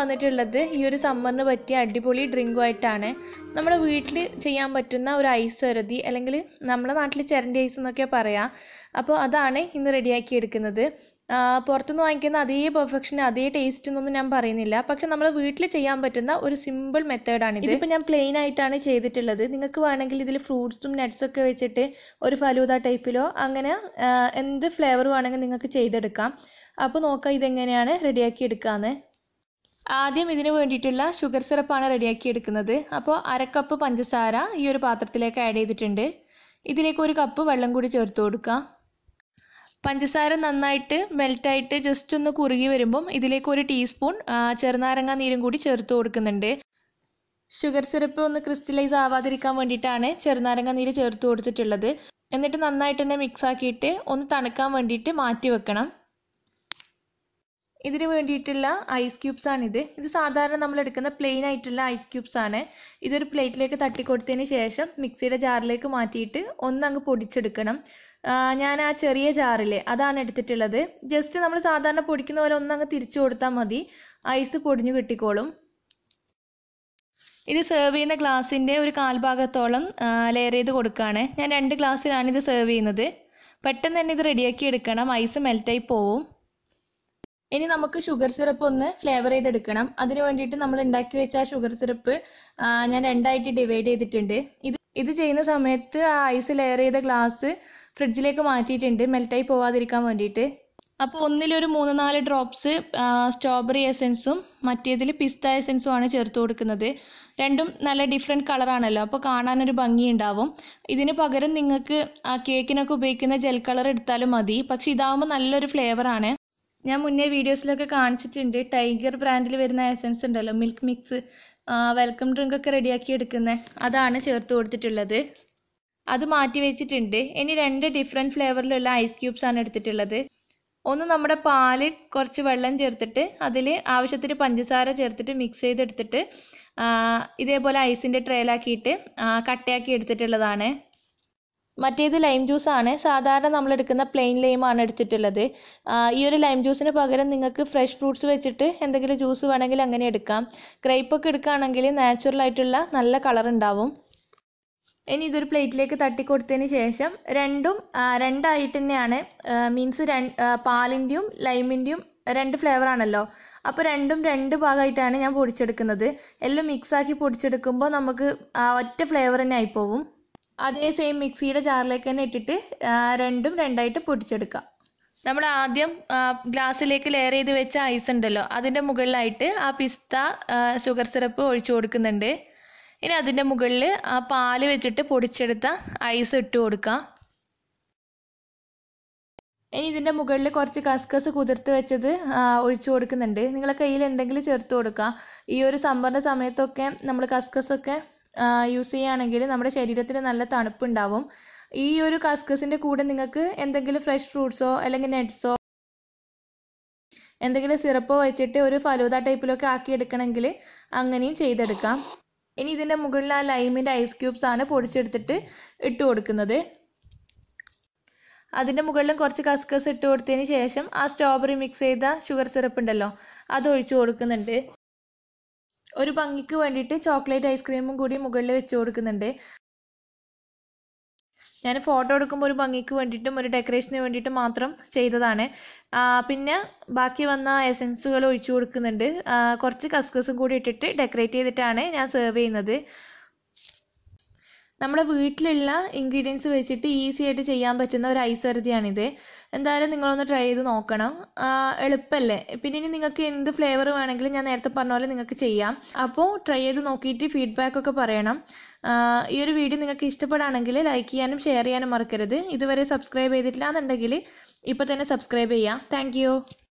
വന്നിട്ടുള്ളത് ഈ ഒരു സമ്മറിന് പറ്റിയ അടിപൊളി ഡ്രിങ്കുമായിട്ടാണ് നമ്മുടെ വീട്ടിൽ ചെയ്യാൻ പറ്റുന്ന ഒരു ഐസ് വരതി അല്ലെങ്കിൽ നമ്മുടെ നാട്ടിൽ ചിരണ്ടി ഐസ് എന്നൊക്കെ പറയാം. അപ്പോൾ അതാണ് ഇന്ന് റെഡിയാക്കി എടുക്കുന്നത്. പുറത്തുനിന്ന് വാങ്ങിക്കുന്ന അതേ പെർഫെക്ഷൻ അതേ ടേസ്റ്റ് എന്നൊന്നും ഞാൻ പറയുന്നില്ല. പക്ഷെ നമ്മൾ വീട്ടിൽ ചെയ്യാൻ പറ്റുന്ന ഒരു സിമ്പിൾ മെത്തേഡാണ് ഇതിപ്പോൾ ഞാൻ പ്ലെയിൻ ആയിട്ടാണ് ചെയ്തിട്ടുള്ളത്. നിങ്ങൾക്ക് വേണമെങ്കിൽ ഇതിൽ ഫ്രൂട്ട്സും നട്ട്സും ഒക്കെ വെച്ചിട്ട് ഒരു ഫലൂദ ടൈപ്പിലോ അങ്ങനെ എന്ത് ഫ്ലേവർ വേണമെങ്കിൽ നിങ്ങൾക്ക് ചെയ്തെടുക്കാം. അപ്പോൾ നോക്കാം ഇതെങ്ങനെയാണ് റെഡിയാക്കി എടുക്കാമെന്ന് ആദ്യം ഇതിന് വേണ്ടിയിട്ടുള്ള ഷുഗർ സിറപ്പാണ് റെഡിയാക്കി എടുക്കുന്നത്. അപ്പോൾ അര കപ്പ് പഞ്ചസാര ഈ ഒരു പാത്രത്തിലേക്ക് ആഡ് ചെയ്തിട്ടുണ്ട്. ഇതിലേക്ക് ഒരു കപ്പ് വെള്ളം കൂടി ചേർത്ത് കൊടുക്കുക. പഞ്ചസാര നന്നായിട്ട് മെൽറ്റായിട്ട് ജസ്റ്റ് ഒന്ന് കുറുകി വരുമ്പം ഇതിലേക്ക് ഒരു ടീസ്പൂൺ ചെറുനാരങ്ങ നീരും കൂടി ചേർത്ത് കൊടുക്കുന്നുണ്ട്. ഷുഗർ സിറപ്പ് ഒന്ന് ക്രിസ്റ്റലൈസ് ആവാതിരിക്കാൻ വേണ്ടിയിട്ടാണ് ചെറുനാരങ്ങ നീര് ചേർത്ത് കൊടുത്തിട്ടുള്ളത്. എന്നിട്ട് നന്നായിട്ട് തന്നെ മിക്സ് ആക്കിയിട്ട് ഒന്ന് തണുക്കാൻ വേണ്ടിയിട്ട് മാറ്റി വെക്കണം. ഇതിന് വേണ്ടിയിട്ടുള്ള ഐസ് ക്യൂബ്സ് ആണ് ഇത് സാധാരണ നമ്മൾ എടുക്കുന്ന പ്ലെയിൻ ആയിട്ടുള്ള ഐസ് ക്യൂബ്സ് ആണ്. ഇതൊരു പ്ലേറ്റിലേക്ക് തട്ടിക്കൊടുത്തതിന് ശേഷം മിക്സിയുടെ ജാറിലേക്ക് മാറ്റിയിട്ട് ഒന്നങ്ങ് പൊടിച്ചെടുക്കണം. ഞാൻ ആ ചെറിയ ജാറിൽ അതാണ് എടുത്തിട്ടുള്ളത്. ജസ്റ്റ് നമ്മൾ സാധാരണ പൊടിക്കുന്ന പോലെ ഒന്നങ്ങ് തിരിച്ചു കൊടുത്താൽ മതി. ഐസ് പൊടിഞ്ഞു കിട്ടിക്കോളും. ഇത് സെർവ് ചെയ്യുന്ന ഗ്ലാസിന്റെ ഒരു കാൽഭാഗത്തോളം ലെയർ ചെയ്ത് കൊടുക്കുകയാണ് ഞാൻ രണ്ട് ഗ്ലാസ്സിലാണ് ഇത് സെർവ് ചെയ്യുന്നത്. പെട്ടെന്ന് തന്നെ ഇത് റെഡിയാക്കി എടുക്കണം. ഐസ് മെൽറ്റായി പോവും. ഇനി നമുക്ക് ഷുഗർ സിറപ്പ് ഒന്ന് ഫ്ലേവർ ചെയ്തെടുക്കണം. അതിന് വേണ്ടിയിട്ട് നമ്മൾ ഉണ്ടാക്കി വെച്ച ഷുഗർ സിറപ്പ് ഞാൻ രണ്ടായിട്ട് ഡിവൈഡ് ചെയ്തിട്ടുണ്ട്. ഇത് ഇത് ചെയ്യുന്ന സമയത്ത് ആ ഐസ് ലെയർ ചെയ്ത ഗ്ലാസ് ഫ്രിഡ്ജിലേക്ക് മാറ്റിയിട്ടുണ്ട്. മെൽറ്റായി പോവാതിരിക്കാൻ വേണ്ടിയിട്ട്. അപ്പോൾ ഒന്നിലൊരു മൂന്ന് നാല് ഡ്രോപ്സ് സ്ട്രോബെറി എസൻസും മറ്റേതിൽ പിസ്ത എസൻസും ആണ് ചേർത്ത് കൊടുക്കുന്നത്. രണ്ടും നല്ല ഡിഫറെന്റ് കളറാണല്ലോ അപ്പോൾ കാണാനൊരു ഭംഗിയുണ്ടാവും. ഇതിന് പകരം നിങ്ങൾക്ക് കേക്കിനൊക്കെ ഉപയോഗിക്കുന്ന ജെൽ കളർ എടുത്താലും മതി. പക്ഷെ ഇതാവുമ്പോൾ നല്ലൊരു ഫ്ലേവറാണ് ഞാൻ മുന്നേ വീഡിയോസിലൊക്കെ കാണിച്ചിട്ടുണ്ട്. ടൈഗർ ബ്രാൻഡിൽ വരുന്ന എസൻസ് ഉണ്ടല്ലോ മിൽക്ക് മിക്സ് വെൽക്കം ഡ്രിങ്ക് ഒക്കെ റെഡിയാക്കി എടുക്കുന്നത് അതാണ് ചേർത്ത് കൊടുത്തിട്ടുള്ളത്. അത് മാറ്റി വെച്ചിട്ടുണ്ട്. ഇനി രണ്ട് ഡിഫറെന്റ് ഫ്ലേവറിലുള്ള ഐസ് ക്യൂബ്സ് ആണ് എടുത്തിട്ടുള്ളത്. ഒന്ന് നമ്മുടെ പാൽ കുറച്ച് വെള്ളം ചേർത്തിട്ട് അതിൽ ആവശ്യത്തിന് പഞ്ചസാര ചേർത്തിട്ട് മിക്സ് ചെയ്തെടുത്തിട്ട് ഇതേപോലെ ഐസിന്റെ ട്രേലാക്കിയിട്ട് കട്ടയാക്കി എടുത്തിട്ടുള്ളതാണ്. മറ്റേത് ലൈം ജ്യൂസ് ആണ്. സാധാരണ നമ്മൾ എടുക്കുന്ന പ്ലെയിൻ ലൈം ആണ് എടുത്തിട്ടുള്ളത്. ഈ ഒരു ലൈം ജ്യൂസിന് പകരം നിങ്ങൾക്ക് ഫ്രഷ് ഫ്രൂട്ട്സ് വെച്ചിട്ട് എന്തെങ്കിലും ജ്യൂസ് വേണമെങ്കിൽ അങ്ങനെ എടുക്കാം. ഗ്രേപ്പ് ഒക്കെ എടുക്കുകയാണെങ്കിൽ നാച്ചുറൽ ആയിട്ടുള്ള നല്ല കളർ ഉണ്ടാവും. ഇനി ഇതൊരു പ്ലേറ്റിലേക്ക് തട്ടിക്കൊടുത്തതിന് ശേഷം രണ്ടും രണ്ടായിട്ട് തന്നെയാണ് മീൻസ് പാലിന്റെയും ലൈമിന്റെയും രണ്ട് ഫ്ലേവർ ആണല്ലോ. അപ്പോൾ രണ്ടും രണ്ട് ഭാഗമായിട്ടാണ് ഞാൻ പൊടിച്ചെടുക്കുന്നത്. എല്ലാം മിക്സാക്കി പൊടിച്ചെടുക്കുമ്പോൾ നമുക്ക് ഒറ്റ ഫ്ലേവർ തന്നെ ആയിപ്പോവും. അതേ സെയിം മിക്സിയുടെ ജാറിലേക്ക് തന്നെ ഇട്ടിട്ട് രണ്ടും രണ്ടായിട്ട് പൊടിച്ചെടുക്കാം നമ്മൾ ആദ്യം ഗ്ലാസ്സിലേക്ക് ലെയർ ചെയ്ത് വെച്ച ഐസ് ഉണ്ടല്ലോ അതിന്റെ മുകളിലായിട്ട് ആ പിസ്ത ഷുഗർ സിറപ്പ് ഒഴിച്ചു കൊടുക്കുന്നുണ്ട്. ഇനി അതിന്റെ മുകളിൽ ആ പാൽ വെച്ചിട്ട് പൊടിച്ചെടുത്ത ഐസ് ഇട്ട് കൊടുക്കാം. ഇനി ഇതിന്റെ മുകളിൽ കുറച്ച് കസ്കസ് കുതിർത്ത് വെച്ചത് ഒഴിച്ചു കൊടുക്കുന്നുണ്ട്. നിങ്ങളെ കയ്യിലുണ്ടെങ്കിൽ ചേർത്ത് കൊടുക്കുക ഈ ഒരു സമ്മറിന്റെ സമയത്തൊക്കെ നമ്മൾ കസ്കസൊക്കെ യൂസ് ചെയ്യുകയാണെങ്കിൽ നമ്മുടെ ശരീരത്തിന് നല്ല തണുപ്പുണ്ടാവും. ഈ ഒരു കസ്കസിന്റെ കൂടെ നിങ്ങൾക്ക് എന്തെങ്കിലും ഫ്രഷ് ഫ്രൂട്ട്സോ അല്ലെങ്കിൽ നെറ്റ്സോ എന്തെങ്കിലും സിറപ്പോ വെച്ചിട്ട് ഒരു ഫലൂദ ടൈപ്പിലൊക്കെ ആക്കി എടുക്കണമെങ്കിൽ അങ്ങനെയും ചെയ്തെടുക്കാം. ഇനി ഇതിന്റെ മുകളിൽ ആ ലൈമിന്റെ ഐസ് ക്യൂബ്സ് ആണ് പൊടിച്ചെടുത്തിട്ട് ഇട്ട് കൊടുക്കുന്നത്. അതിന്റെ മുകളിലും കുറച്ച് കസ്കസ് ഇട്ട് കൊടുത്തതിന് ശേഷം ആ സ്ട്രോബെറി മിക്സ് ചെയ്ത ഷുഗർ സിറപ്പ് ഉണ്ടല്ലോ അത് ഒഴിച്ചു കൊടുക്കുന്നുണ്ട്. ഒരു ഭംഗിക്ക് വേണ്ടിയിട്ട് ചോക്ലേറ്റ് ഐസ്ക്രീമും കൂടി മുകളിൽ വെച്ച് കൊടുക്കുന്നുണ്ട്. ഞാൻ ഫോട്ടോ എടുക്കുമ്പോൾ ഒരു ഭംഗിക്ക് വേണ്ടിയിട്ടും ഒരു ഡെക്കറേഷന് വേണ്ടിയിട്ടും മാത്രം ചെയ്തതാണ്. പിന്നെ ബാക്കി വന്ന എസൻസുകൾ ഒഴിച്ചു കൊടുക്കുന്നുണ്ട്. കുറച്ച് കസ്കസും കൂടി ഇട്ടിട്ട് ഡെക്കറേറ്റ് ചെയ്തിട്ടാണ് ഞാൻ സെർവ് ചെയ്യുന്നത്. നമ്മുടെ വീട്ടിലുള്ള ഇൻഗ്രീഡിയൻസ് വെച്ചിട്ട് ഈസി ആയിട്ട് ചെയ്യാൻ പറ്റുന്ന ഒരു ഐസ് വെറുതെയാണിത് എന്തായാലും നിങ്ങളൊന്ന് ട്രൈ ചെയ്ത് നോക്കണം. എളുപ്പമല്ലേ പിന്നെ ഇനി നിങ്ങൾക്ക് എന്ത് ഫ്ലേവർ വേണമെങ്കിലും ഞാൻ നേരത്തെ പറഞ്ഞ പോലെ നിങ്ങൾക്ക് ചെയ്യാം. അപ്പോൾ ട്രൈ ചെയ്ത് നോക്കിയിട്ട് ഫീഡ്ബാക്ക് ഒക്കെ പറയണം. ഈ ഒരു വീഡിയോ നിങ്ങൾക്ക് ഇഷ്ടപ്പെടുകയാണെങ്കിൽ ലൈക്ക് ചെയ്യാനും ഷെയർ ചെയ്യാനും മറക്കരുത്. ഇതുവരെ സബ്സ്ക്രൈബ് ചെയ്തിട്ടില്ല എന്നുണ്ടെങ്കിൽ ഇപ്പോൾ തന്നെ സബ്സ്ക്രൈബ് ചെയ്യാം. താങ്ക്